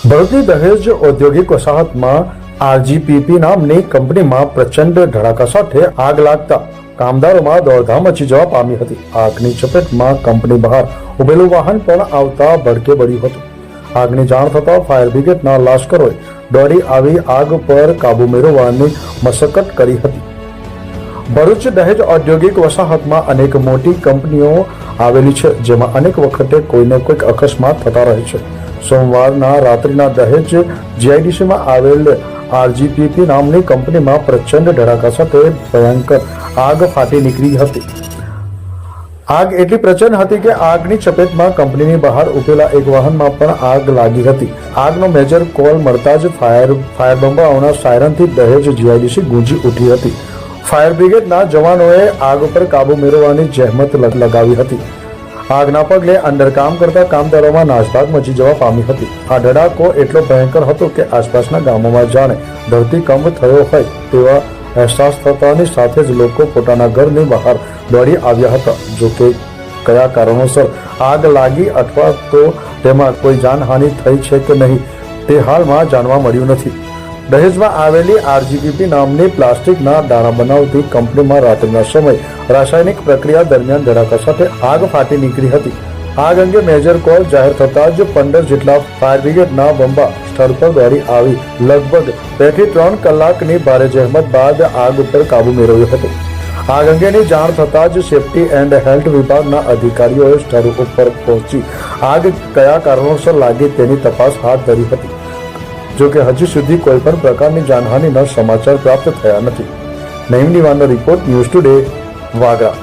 ભરૂચની દહેજ ઔદ્યોગિક વસાહતમાં આરજીપીપી નામની કંપનીમાં પ્રચંડ ધડાકા સાથે આગ લાગતા કામદારોમાં દોડધામ મચી જવા પામી હતી. આગની ચપેટમાં કંપની બહાર ઉભેલું વાહન પણ આવતા ભડકે બળ્યું હતું. આગની જાણ થતાં ફાયર બ્રિગેડના લાશ્કરોએ દોડી આવી આગ પર કાબુ મેળવવાની મશક્કત કરી હતી. ભરૂચ દહેજ ઔદ્યોગિક વસાહતમાં અનેક મોટી કંપનીઓ આવેલી છે, જેમાં અનેક વખતે કોઈને કોઈક અકસ્માત થતા રહે છે. સોમવારના રાત્રિના દહેજ જીઆઈડીસીમાં આવેલ આરજીપીપી નામની કંપનીમાં પ્રચંડ ધડાકા સાથે ભયંકર આગ ફાટી નીકળી હતી. આગ એટલી પ્રચંડ હતી કે આગની ચપેટમાં કંપનીની બહાર ઉભેલા એક વાહનમાં પણ આગ લાગી હતી. આગનો મેજર કોલ મળતા જ ફાયર ફાયર બંબાઓના સાયરનથી દહેજ જીઆઈડીસી ગુંજી ઉઠી હતી. ફાયર બ્રિગેડના જવાનોએ આગ પર કાબુ મેળવવાની જહેમત લગાવી હતી. આગના પગલે અંદર કામ કરતા કામદારોમાં નાસભાગ મચી જવા પામી હતી. આ ધડાકો એટલો ભયંકર હતો કે આસપાસના ગામોમાં જાણે ધરતીકંપ થયો હોય તેવા અહેસાસ થતાની સાથે જ લોકો પોતાના ઘરની બહાર દોડી આવ્યા હતા. જો કે કયા કારણોસર આગ લાગી અથવા તો તેમાં કોઈ જાનહાનિ થઈ છે કે નહીં, તે હાલમાં જાણવા મળ્યું નથી. દહેજમાં આવેલી આરજીપીપી નામની પ્લાસ્ટિકના દાણા બનાવતી કંપનીમાં રાત્રિના સમય રાસાયણિક પ્રક્રિયા દરમિયાન ધડાકા સાથે આગ ફાટી નીકળી હતી. આગ અંગે મેજર કોલ જાહેર થતાં જ પંદર જેટલા ફાયર બ્રિગેડના બંબા સ્થળ પર દોડી આવી. લગભગ બેથી ત્રણ કલાકની ભારે જહેમત બાદ આગ ઉપર કાબુ મેળવ્યો હતો. આગ અંગેની જાણ થતાં જ સેફટી એન્ડ હેલ્થ વિભાગના અધિકારીઓએ સ્થળ ઉપર પહોંચી આગ કયા કારણોસર લાગી તેની તપાસ હાથ ધરી હતી. જો કે હજી સુધી કોઈ પણ પ્રકારની જાનહાનિના સમાચાર પ્રાપ્ત થયા નથી. નઈમ વાનો રિપોર્ટ ન્યૂઝ ટુડે વાગરા.